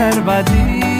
হাজার বাজি।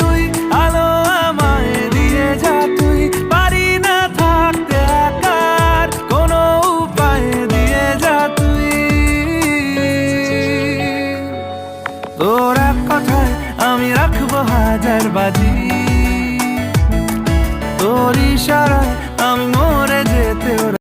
হাজার বাজি। তোর ইশারা